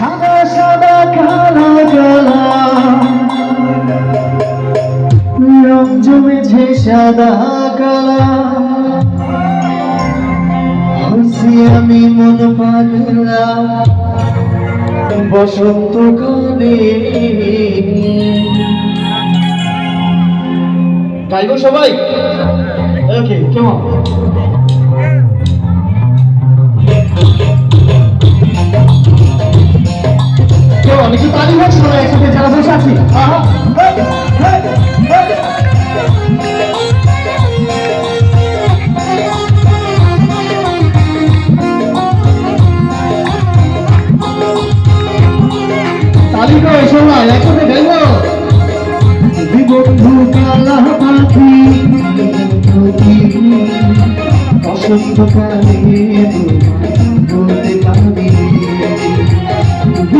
সাদা সাদা কালা কালা রং জমেছে সাদা কালা। হইছি আমি মন পাগলা। বসন্ত কালে গাইব সবাই? ওকে কেমন বসে আছি আহা, হেই, হেই, হেই। তালি তো সবাই একসাথে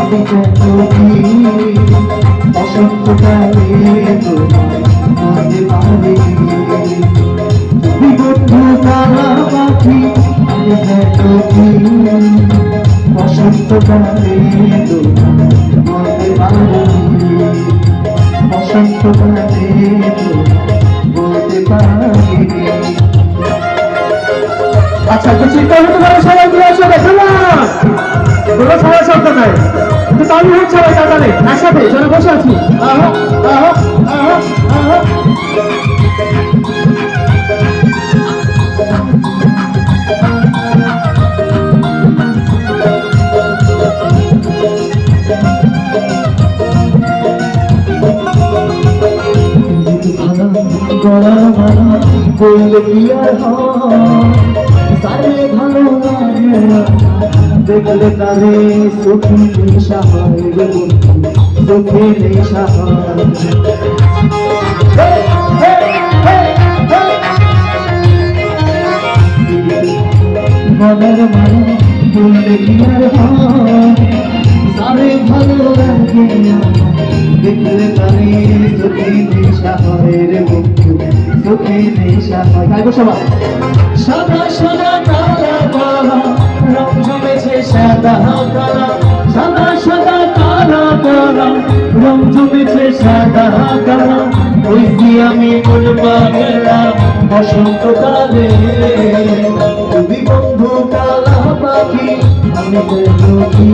আমি কবি বসন্ত কালে বলতে পারি বিবন্ধু কালা পাখি আমি দেখি বসন্ত কালে বলতে পারি আচ্ছা তো চিন্তা হতে সবাই আসো, দেখো না কোনো সবাই শব্দ নাই। কিন্তু তাহলে হচ্ছে সবাই তাড়াতাড়ি একসাথে যেন বসে আছি। আহো আহো আহো কি আর হয়? দেখলে তারে চোখে নেশা হয় রে বন্ধু, চোখে নেশা! মনের মালা বললে কি আর তারে ভালো লাগে দেখলে তারে চোখে নেশা হয় রে বন্ধু চোখে নেশা হয়। সবাই। সাদা সাদা সাদা কালা, সাদা সাদা কালা কালা রং জমেছে সাদা কালা, ওই কি আমি মন পাগলা বসন্ত কালে তুমি বন্ধু কালা পাখি আমি দেখি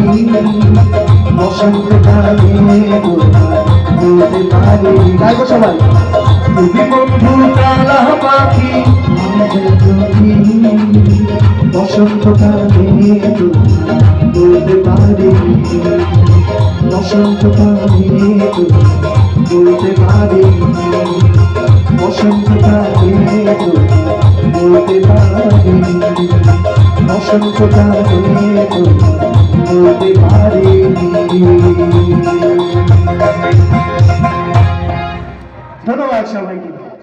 বসন্ত কালে বলতে পারি। গাইবো সবাই। তুমি বন্ধু কালা পাখি বসন্ত কালে বলতে পারি বসন্ত কালে বলতে পারি। বসন্ত কালে বলতে পারি। বসন্ত কালে বলতে পারি। ধন্যবাদ সবাইকে।